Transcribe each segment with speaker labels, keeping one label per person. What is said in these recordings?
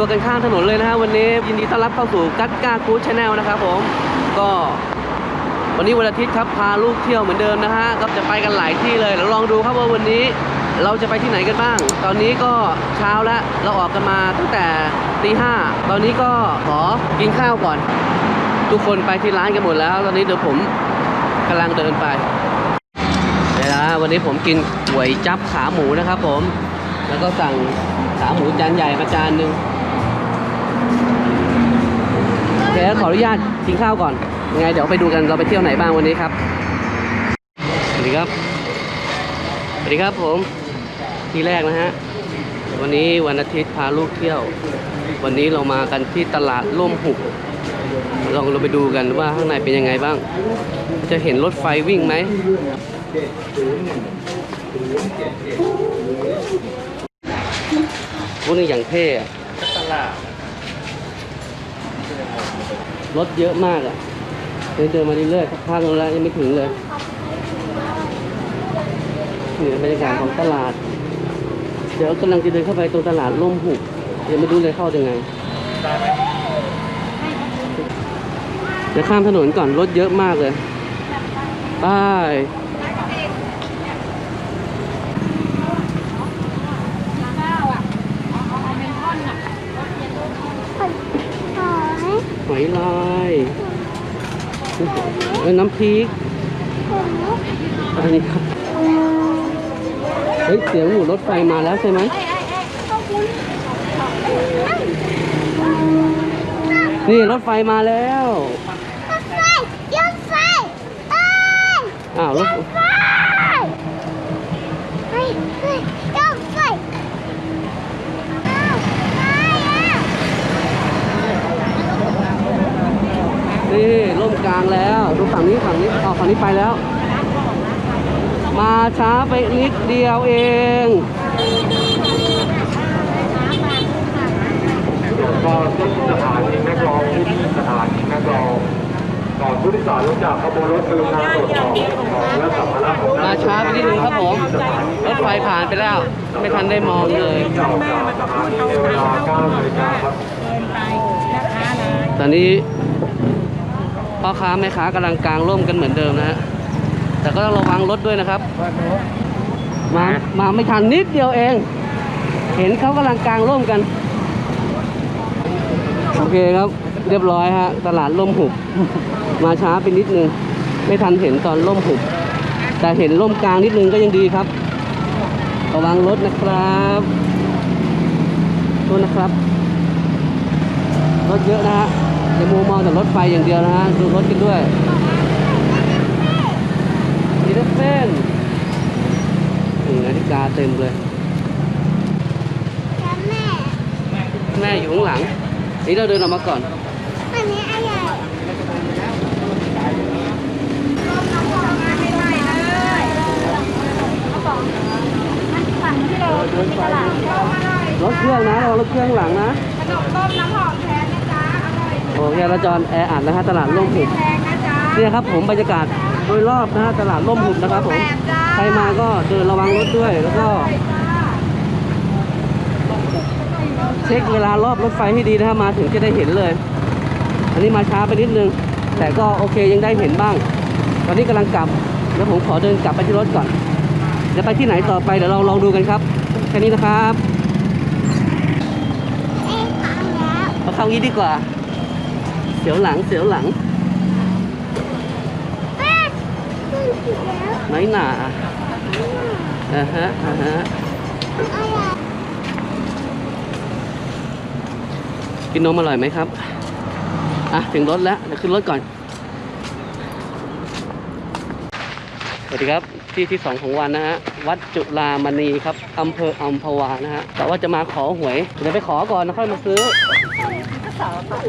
Speaker 1: ตัวกันข้างถนนเลยนะฮะวันนี้ยินดีต้อนรับเข้าสู่กัดกากูชาแนลนะครับผมก็วันนี้วันอาทิตย์ครับพาลูกเที่ยวเหมือนเดิมนะฮะก็จะไปกันหลายที่เลยแล้วลองดูครับว่าวันนี้เราจะไปที่ไหนกันบ้าง ตอนนี้ก็เช้าแล้วเราออกกันมาตั้งแต่ตีห้าตอนนี้ก็ขอกินข้าวก่อน ทุกคนไปที่ร้านกันหมดแล้ว ตอนนี้เดี๋ยวผมกำลังเดินไปเวลาวันนี้ผมกินก๋วยจับขาหมูนะครับผม แล้วก็สั่งขาหมูจานใหญ่มาจานหนึ่ง โอเคขออนุญาตกินข้าวก่อนยังไงเดี๋ยวไปดูกันเราไปเที่ยวไหนบ้างวันนี้ครับสวัสดีครับสวัสดีครับผมที่แรกนะฮะวันนี้วันอาทิตย์พาลูกเที่ยว วันนี้เรามากันที่ตลาดร่มหุบลองเราไปดูกันว่าข้างในเป็นยังไงบ้าง จะเห็นรถไฟวิ่งไหมพวกนี้อย่างเท่อะ รถเยอะมากอะเดินเดินมาเรื่อยๆสักพักนึงแล้วยังไม่ถึงเลยนี่บรรยากาศของตลาด เดี๋ยวกำลังจะเดินเข้าไปตรงตลาดร่มหุบยังไม่รู้เลยเข้ายังไงเดี๋ยวข้ามถนนก่อนรถเยอะมากเลยไป อยลายเอ้ยน้ำพริกอันนี้ครับ เฮ้ย เสียงหมูรถไฟมาแล้วใช่ไหมนี่รถไฟมาแล้วอ้าวรถ นี่ร่มกลางแล้วดูฝั่งนี้ฝั่งนี้อ๋อฝั่งนี้ไปแล้ว มาช้าไปนิดเดียวเอง
Speaker 2: ก่อนที่สถานีแม่กลองที่สถานีแม่กลองก่อนผู้โดยสารลงจากขบวนรถกรุณาตรวจสอบของและสัมภาระของ
Speaker 1: มาช้าไปนิดนึงครับผมรถไฟผ่านไปแล้ว ไม่ทันได้มองเลย
Speaker 2: เจ้าจากสถานีในเวลา9นาฬิกาครับ
Speaker 1: ตอนนี้ พ่อค้าแม่ค้ากำลังกางร่มกันเหมือนเดิมนะฮะแต่ก็ต้องระวังรถด้วยนะครับ มามาไม่ทันนิดเดียวเอง เห็นเขากำลังกางร่มกัน โอเคครับ เรียบร้อยฮะตลาดร่มหุบ มาช้าไปนิดนึง ไม่ทันเห็นตอนร่มหุบ แต่เห็นร่มกลางนิดนึงก็ยังดีครับ ระวังรถนะครับโทษนะครับรถเยอะนะฮะ ในมุมมองแต่รถไฟอย่างเดียวนะฮะดูรถกันด้วยมีรถเส้นนี่นาฬิกาเต็มเลย แม่อยู่ข้างหลัง นี่เราเดินออกมาก่อนรถเครื่องนะระวังรถเครื่องหลังนะ
Speaker 3: ขนมต้มน้ำหอมแท้นะจ๊ะอร่อย
Speaker 1: โอเคเราจรแออัดนะฮะตลาดร่มหุบ
Speaker 3: แพงนะจ๊ะ
Speaker 1: เนี่ยครับผมบรรยากาศโดยรอบนะฮะตลาดร่มหุบนะครับผมใครมาก็เดินระวังรถด้วยแล้วก็ เช็คเวลารอบรถไฟให้ดีนะฮะมาถึงจะได้เห็นเลย อันนี้มาช้าไปนิดนึง แต่ก็โอเคยังได้เห็นบ้าง ตอนนี้กำลังกลับแล้วผมขอเดินกลับไปที่รถก่อนจะไปที่ไหนต่อไปเดี๋ยวเราลองดูกันครับแค่นี้นะครับเอาเข้างี้ดีกว่า เสียวหลังเสียวหลังไหนหนาอ่าฮะอ่าฮะกินนมอร่อยไหมครับ อะ ถึงรถแล้วเดี๋ยวขึ้นรถก่อน สวัสดีครับ ที่ที่สองของวันนะฮะ วัดจุฬามณีครับอำเภออัมพวานะฮะ แต่ว่าจะมาขอหวย เดี๋ยวไปขอก่อนแล้วค่อยมาซื้อ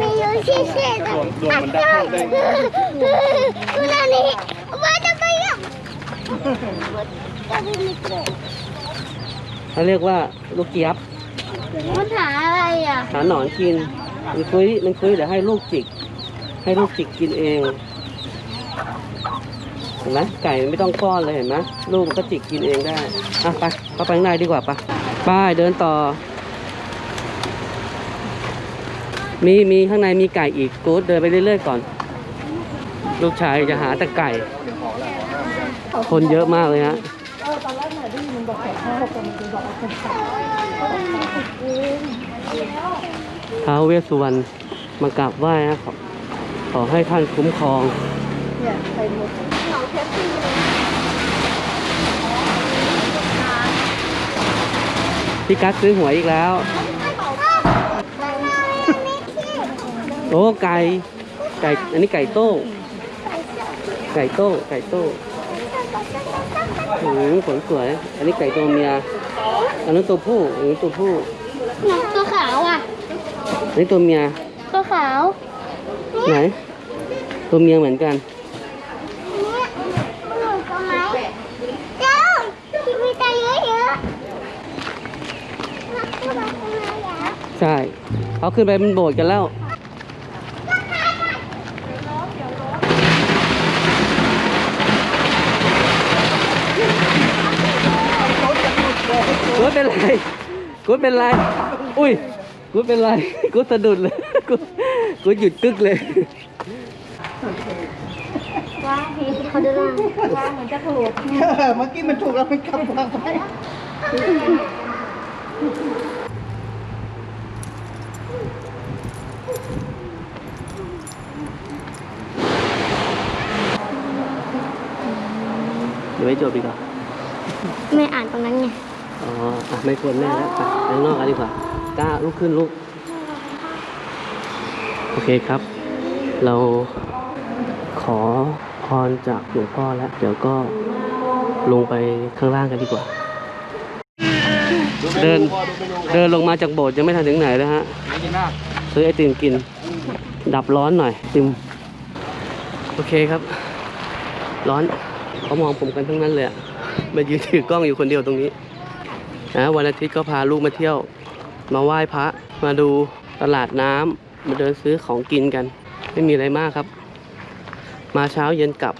Speaker 4: มีอรู้ชื่อเสียงอะคุณนนี้ว่าจะไปยัง
Speaker 1: เขาเรียกว่าลูกเกี๊ยบ
Speaker 4: มันหาอะไรอะ
Speaker 1: หาหนอนกิน มันคุยมันคุยเดี๋ยวให้ลูกจิก ให้ลูกจิกกินเอง เห็นไหมไก่ไม่ต้องก้อนเลยเห็นไหมลูกมันก็จิกกินเองได้อะไปเข้าไปข้างในดีกว่าปะไปเดินต่อ มีมีข้างในมีไก่อีกกู๊ดเดินไปเรื่อยๆก่อน ลูกชายจะหาแต่ไก่ คนเยอะมากเลยฮะท้าวเวสสุวรรณมากราบไหว้นะขอขอให้ท่านคุ้มครองพี่กัสซื้อหวยอีกแล้ว โอ้ไก่ไก่อันนี้ไก่โต้งไก่โต้งไก่โต้งอืมขนสวยอันนี้ไก่ตัวเมียอันนั้นตัวผู้อันนี้ตัวผู้
Speaker 4: ตัวขาวอะ
Speaker 1: อันนี้ตัวเมีย
Speaker 4: ตัวขาว
Speaker 1: ไหนตัวเมียเหมือนกัน
Speaker 4: เนี่ยหนูก็ไหมเจ้าที่มีตาเยอะๆมาตัวมาตัวมาอย่า
Speaker 1: ใช่เขาขึ้นไปเป็นโบสถ์กันแล้ว กูเป็นไรกูเป็นไร อุ้ย กูเป็นไร กูสะดุดเลย กู กูหยุดกึกเลย
Speaker 4: ว้าพี่เขาดูล่างว้าเหมือนจะถูก
Speaker 5: เมื่อกี้มันถูกแล้วมันกลับมาไป
Speaker 1: เดี๋ยวไม่จบดีกว่า
Speaker 4: ไม่อ่านตรงนั้นไง
Speaker 1: อ๋ออะไม่ควรแน่แล้วไปไปข้างนอกกันดีกว่ากล้าลุกขึ้นลุก โอเคครับ เราขอพรจากหลวงพ่อแล้ว เดี๋ยวก็ลงไปข้างล่างกันดีกว่า เดินเดินลงมาจากโบสถ์ยังไม่ทันถึงไหนเลยฮะซื้อไอติมกิน ดับร้อนหน่อยติม โอเคครับ ร้อนเขามองผมกันทั้งนั้นเลยอะมายืนถือกล้องอยู่คนเดียวตรงนี้ นะวันอาทิตย์ก็พาลูกมาเที่ยว มาไหว้พระมาดูตลาดน้ำมาเดินซื้อของกินกัน ไม่มีอะไรมากครับ มาเช้าเย็นกลับ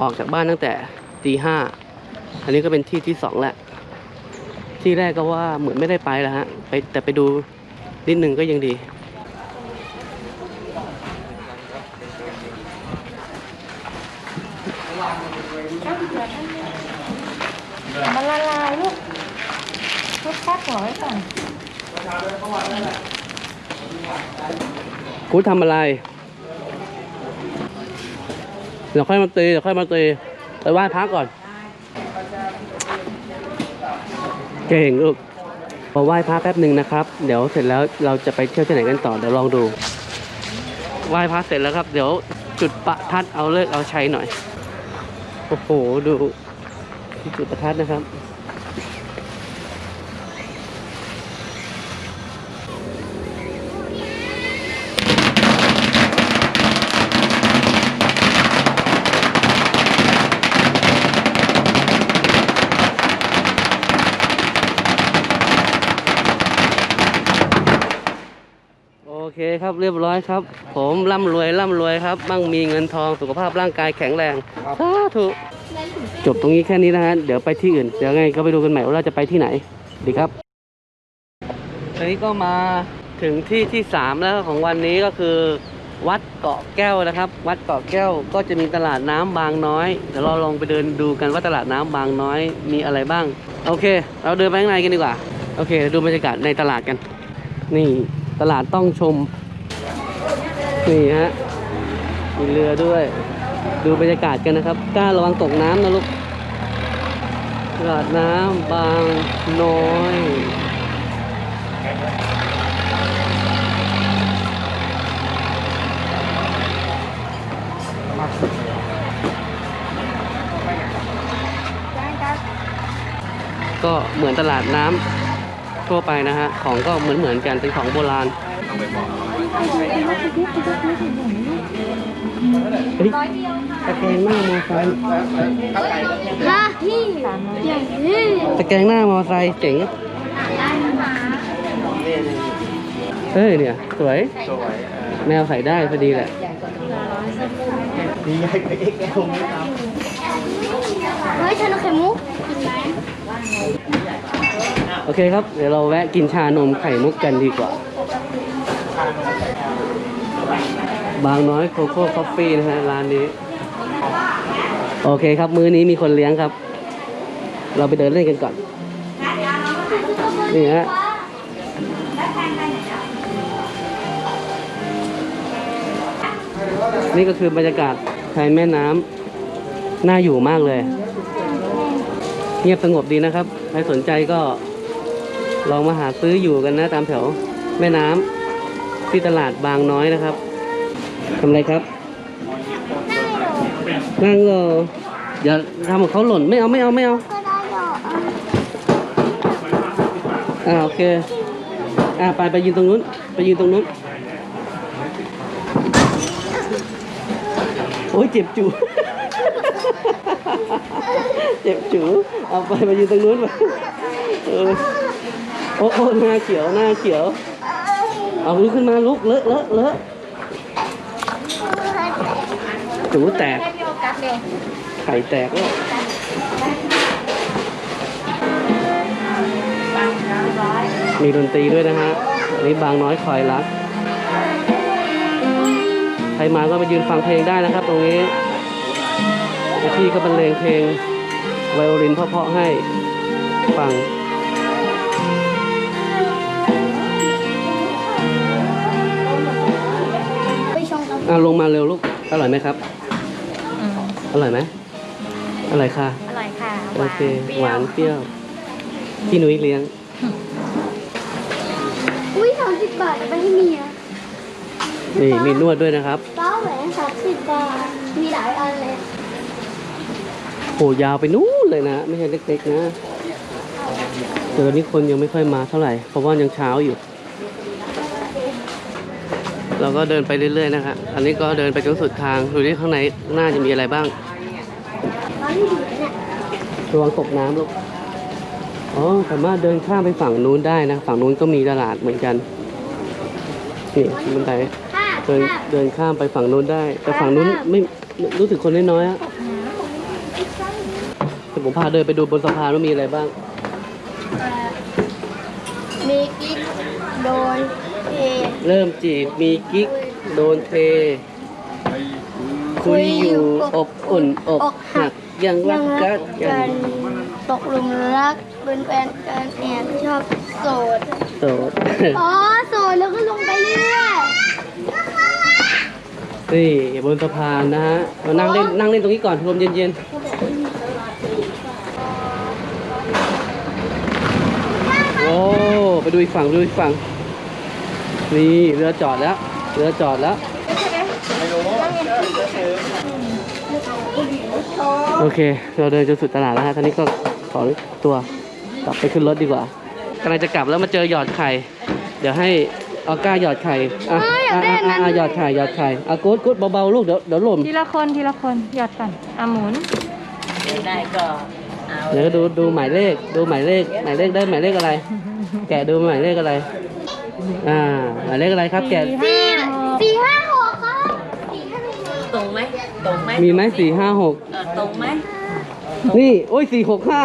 Speaker 1: ออกจากบ้านตั้งแต่ตีห้าอันนี้ก็เป็นที่ที่สองแหละ ที่แรกก็ว่าเหมือนไม่ได้ไปแล้วฮะไปแต่ไปดูนิดหนึ่งก็ยังดี
Speaker 3: มันละลายลูก ทุกแป๊บหัวไว้ก่อน
Speaker 1: กูทำอะไร เดี๋ยวค่อยมาตี เดี๋ยวค่อยมาตี ไปไหว้พระก่อน เก่งลูก พอไหว้พระแป๊บหนึ่งนะครับ เดี๋ยวเสร็จแล้วเราจะไปเที่ยวที่ไหนกันต่อ เดี๋ยวลองดู ไหว้พระเสร็จแล้วครับ เดี๋ยวจุดประทัดเอาเลิกเอาใชัยหน่อย โอ้โห ดูที่จุดประทัดนะครับ เคครับเรียบร้อยครับ ผมร่ำรวยร่ำรวยครับมั่งมีเงินทองสุขภาพร่างกายแข็งแรงสาธุจบตรงนี้แค่นี้นะฮะเดี๋ยวไปที่อื่นเดี๋ยวไงก็ไปดูกันใหม่ว่าเราจะไปที่ไหนดีครับตอนนี้ก็มาถึงที่ที่สามแล้วของวันนี้ก็คือ วัดเกาะแก้วนะครับ วัดเกาะแก้วก็จะมีตลาดน้ำบางน้อยเดี๋ยวเราลองไปเดินดูกันว่าตลาดน้ำบางน้อยมีอะไรบ้าง โอเค เราเดินไปข้างในกันดีกว่าโอเคเดี๋ยวดูบรรยากาศในตลาดกัน นี่ ตลาดต้องชม นี่ฮะ มีเรือด้วย ดูบรรยากาศกันนะครับ กล้าระวังตกน้ำนะลูก ตลาดน้ำบางน้อยก็เหมือนตลาดน้ำ ทั่วไปนะฮะ ของก็เหมือนเหมือนๆกัน เป็นของโบราณเฮ้ยตะแกรงหน้ามอไซค์
Speaker 4: ฮะพี่อย่างนี้
Speaker 1: ตะแกรงหน้ามอไซค์เจ๋งเฮ้ยเนี่ย สวย แมวใส่ได้พอดีแหละ
Speaker 5: ดีใหญ่ไปเอ็กแอลไม่เอา
Speaker 4: เฮ้ยชานมไข่มุก
Speaker 1: โอเคครับ เดี๋ยวเราแวะกินชานมไข่มุกกันดีกว่า บางน้อยโคโค่คอฟฟี่นะฮะร้านนี้ โอเคครับ มื้อนี้มีคนเลี้ยงครับ เราไปเดินเล่นกันก่อน นี่ฮะนี่ก็คือบรรยากาศชายแม่น้ำน่าอยู่มากเลย เงียบสงบดีนะครับ ใครสนใจก็ ลองมาหาซื้ออยู่กันนะตามแถวแม่น้ำที่ตลาดบางน้อยนะครับทำอะไรครับนั่งรออย่าทำของเขาหล่นไม่เอาไม่เอาไม่เอา
Speaker 4: อ่า
Speaker 1: โอเคอ่าไปไปยืนตรงนู้นไปยืนตรงนู้นโอ้ยเจ็บจูเจ็บจูเอาไปไปยืนตรงนู้นไปเออ โอ้โอ้หน้าเขียวหน้าเขียว เอาลุกขึ้นมาลุกเลอะเลอะเลอะจูแตกไข่แตกแล้วมีดนตรีด้วยนะฮะอันนี้บางน้อยคอยรัก ใครมาก็มายืนฟังเพลงได้นะครับ ตรงนี้พี่ก็บรรเลงเพลงไวโอลินเพาะๆให้ฟัง อะลงมาเร็วลูก อร่อยไหมครับอร่อยไหมอร่อยค่ะ
Speaker 3: อร่อยค่ะ
Speaker 1: โอเคหวานเปรี้ยว พี่นุ้ยเลี้ยง
Speaker 4: อุ้ยสามสิบบาทไปให้เมีย
Speaker 1: นี่มีนวดด้วยนะครับ
Speaker 4: เป้าแหวนสามสิบบาท มีหลายอันเลย
Speaker 1: โหยาวไปนู้นเลยนะ ไม่ใช่เล็กๆนะแต่ตอนนี้คนยังไม่ค่อยมาเท่าไหร่ เพราะว่ายังเช้าอยู่ เราก็เดินไปเรื่อยๆนะครับอันนี้ก็เดินไปจนสุดทางดูที่ข้างในหน่าจะมีอะไรบ้าง
Speaker 4: รานที่อยู่เนี่ย
Speaker 1: ระวังตกน้ำลูกอ๋อสามารถเดินข้ามไปฝั่งนู้นได้นะฝั่งนู้นก็มีตลาดเหมือนกันนี่บันไดเดินเดินข้ามไปฝั่งนู้นได้ แต่ฝั่งนู้นไม่รู้สึกคนน้อยๆอะแต่ผมพาเดินไปดูบนสะพานว่ามีอะไรบ้าง
Speaker 4: มีกิ๊กโดน เอ
Speaker 1: เริ่มจีบมีกิ๊กโดนเท คุยอยู่อบอุ่นอกหักยังรักกัดกัน
Speaker 4: ตกหลุมรักเป็นแฟนกันแอบชอบโสด
Speaker 1: โสด
Speaker 4: อ๋อโสดแล้วก็ลงไปเรื่อย
Speaker 1: นี่บนสะพานนะฮะมานั่งเล่นนั่งเล่นตรงนี้ก่อนลมเย็นๆโอ้ไปดูอีกฝั่งดูอีกฝั่ง นี่เรือจอดแล้ว เรือจอดแล้ว โอเค เราเดินจนสุดตลาดแล้วฮะท่านี้ก็ขอตัวกลับไปขึ้นรถดีกว่ากำลังจะกลับแล้วมาเจอหยอดไข่ เดี๋ยวให้ออก้าหยอดไข่อะอะอะอะอะหยอดไข่หยอดไข่อะกูดกูดเบาๆลูกเดี๋ยวเดี๋ยวหล่น
Speaker 3: ทีละคนทีละคนหยอดก่อนอะหมุน
Speaker 1: เดี๋ยวก็ดูดูหมายเลขดูหมายเลขหมายเลขได้หมายเลขอะไร แกะดูหมายเลขอะไร อ่าหมายเลขอะไรครับแกะ
Speaker 3: สี่ห้าหก
Speaker 4: สี่ห้าหกครับสี่ห้าหก
Speaker 6: ตรงไหมตรงไหม
Speaker 1: มีไหมสี่ห้าหก
Speaker 6: เออตรงไหม
Speaker 1: นี่ โอ้ยสี่หกห้า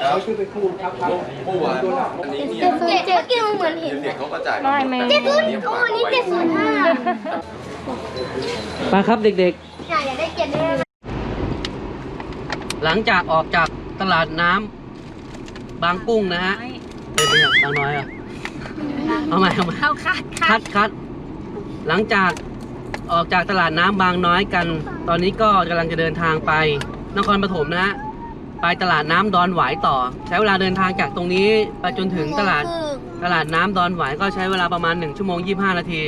Speaker 5: แล้วชื่อเป็นคู่ครับครับ
Speaker 7: เมื่อวานอันนี้เนี่ย
Speaker 4: เจ็ดศูนย์เจ็ดเมื่อกี้มันเหมือนเห็น
Speaker 7: เด็กเขาก็จ่าย
Speaker 3: ได้ไหม
Speaker 4: เจ็ดศูนย์โอ้วันนี้เจ็ดศูนย์ห้า
Speaker 1: มาครับเด็ก
Speaker 4: อยากได้เจ็ดเลย
Speaker 1: ๆหลังจากออกจากตลาดน้ำบางกุ้งนะฮะ เอ้ยไม่ใช่บางน้อยเหรอะเอาใหม่เอาใหม่
Speaker 3: เข้าคัดคั
Speaker 1: คั
Speaker 3: ด
Speaker 1: ดคัดหลังจากออกจากตลาดน้ำบางน้อยกัน ตอนนี้ก็กำลังจะเดินทางไปนครปฐมนะฮะไปตลาดน้ำดอนหวายต่อ ใช้เวลาเดินทางจากตรงนี้ไปจนถึงตลาดตลาดน้ำดอนหวายก็ใช้เวลาประมาณ1ชั่วโมง25 นาที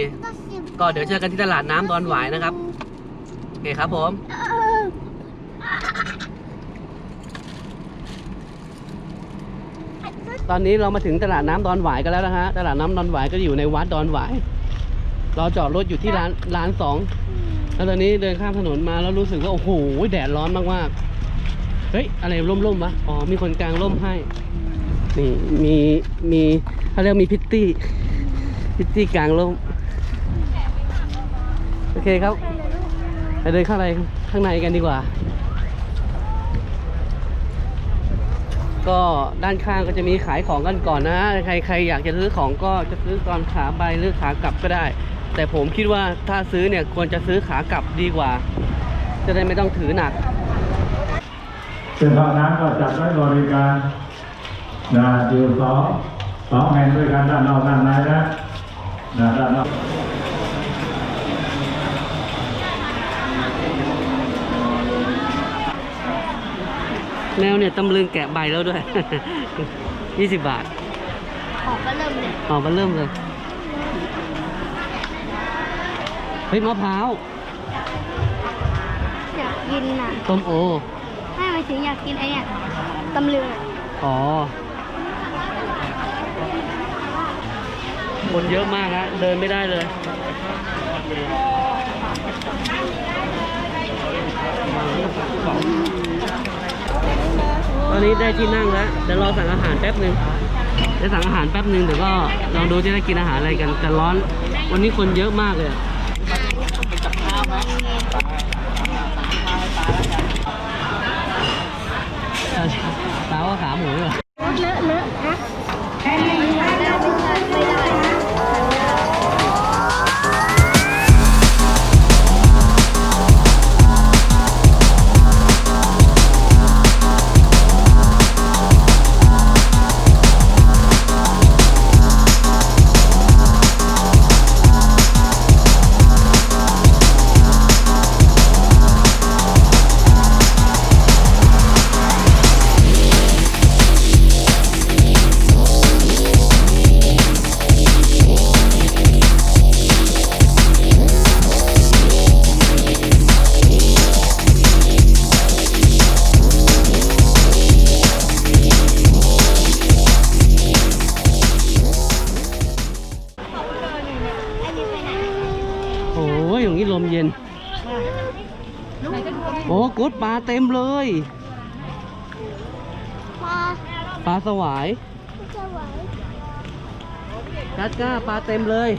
Speaker 1: ก็เดี๋ยวเจอกันที่ตลาดน้ำดอนหวายนะครับโอเคครับผม ตอนนี้เรามาถึงตลาดน้ำดอนหวายกันแล้วนะฮะ ตลาดน้ำดอนหวายก็อยู่ในวัดดอนหวาย เราจอดรถอยู่ที่ร้านร้านสอง แล้วตอนนี้เดินข้ามถนนมาแล้วรู้สึกว่าโอ้โหแดดร้อนมากๆ เฮ้ยอะไรร่มๆวะ อ๋อมีคนกลางร่มให้ นี่มีมีเขาเรียกมีพิตตี้พิตตี้กลางร่ม โอเคครับไปเดินข้างในข้างในกันดีกว่า ก็ด้านข้างก็จะมีขายของกันก่อนนะใครใครอยากจะซื้อของก็จะซื้อตอนขาไปหรือขากลับก็ได้ แต่ผมคิดว่าถ้าซื้อเนี่ยควรจะซื้อขากลับดีกว่า จะได้ไม่ต้องถือหนัก
Speaker 6: เสื้อผ้าน้ำก็จัดไว้บริการนะอยู่สองสองแห่งด้วยกันด้านนอกด้านในนะนะด้านนอก
Speaker 1: แมวเนี่ยตำลึงแกะใบแล้วด้วย 20 บาท
Speaker 4: ออกก็เริ่มเลย
Speaker 1: ออกมาเริ่มเลย เฮ้ยมะพร้าว
Speaker 4: อยากกินน่ะ
Speaker 1: ส้มโอ
Speaker 4: ไม่หมายถึงอยากกินไอ้เนี่ยตำลึงอะ
Speaker 1: อ๋อ คนเยอะมากฮะเดินไม่ได้เลยตอ อนนี้ได้ที่นั่งแล้วเดี๋ยวรอสั่งอาหารแป๊บหนึ่งเดี๋ยวสั่งอาหารแป๊บหนึ่งเดี๋ยวก็ลองดูจะได้กินอาหารอะไรกันแต่ร้อน วันนี้คนเยอะมากเลยสาวว่าขาหมูเหรอ ปลาเต็มเลย
Speaker 4: พอ
Speaker 1: ปลาสวาย
Speaker 4: จะไหว
Speaker 1: กัดก้าปลาเต็มเลย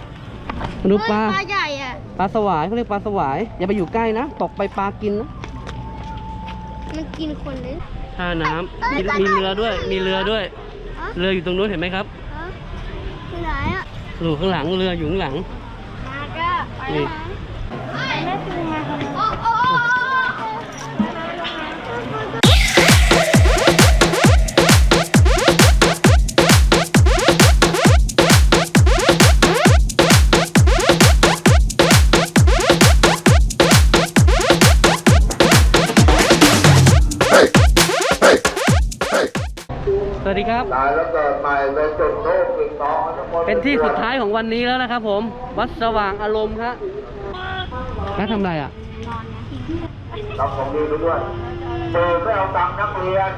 Speaker 1: มาดูปลา
Speaker 4: ปลาใหญ่อะ
Speaker 1: ปลาสวายเขาเรียกปลาสวาย อย่าไปอยู่ใกล้นะ ตกไปปลากินนะ
Speaker 4: มันกินคนเลย
Speaker 1: ท่าน้ำมีมีเรือด้วย มีเรือด้วย
Speaker 4: ฮะ
Speaker 1: เรืออยู่ตรงนู้นเห็นไหมครับ
Speaker 4: ฮะที่ไหนอะ
Speaker 1: อยู่ข้างหลัง เรืออยู่ข้างหลัง
Speaker 4: มาก็ไป
Speaker 1: นี่
Speaker 4: แม่
Speaker 2: ตายแล้วเกิดใหม่เลยจุดโลกปิดทองทั้งหมด
Speaker 1: เป็นที่สุดท้ายของวันนี้แล้วนะครับผม วัดสว่างอารมณ์ครับน้าทำอะไรอะ
Speaker 2: รับของดีไปด้วยเธอไม่เอาตังค์นักเรียน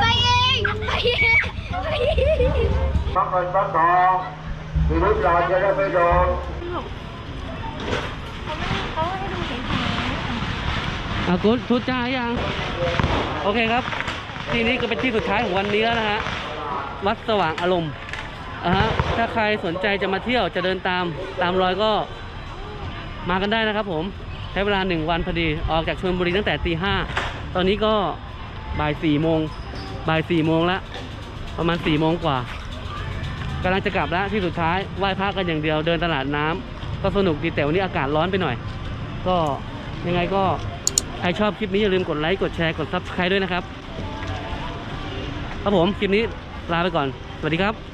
Speaker 4: ไปเองไปเองไปเอง
Speaker 2: พักเงินพักทองชีวิตเราจะได้ไม่โดน
Speaker 4: เขาให้ดูเห็น
Speaker 1: อากุดทุจ้ายัง โอเคครับ ที่นี้ก็เป็นที่สุดท้ายของวันนี้แล้วนะฮะ วัดสว่างอารมณ์อะฮะ ถ้าใครสนใจจะมาเที่ยวจะเดินตามตามรอยก็มากันได้นะครับผม ใช้เวลาหนึ่งวันพอดี ออกจากชลบุรีตั้งแต่ตีห้า ตอนนี้ก็บ่ายสี่โมง บ่ายสี่โมงแล้วประมาณสี่โมงกว่ากำลังจะกลับแล้วที่สุดท้ายไหว้พระกันอย่างเดียวเดินตลาดน้ำก็สนุกดีแต่วันนี้อากาศร้อนไปหน่อย ก็ยังไงก็ ใครชอบคลิปนี้อย่าลืมกดไลค์ กดแชร์ กดซับสไคร b e ด้วยนะครับ ครับผม คลิปนี้ลาไปก่อน สวัสดีครับ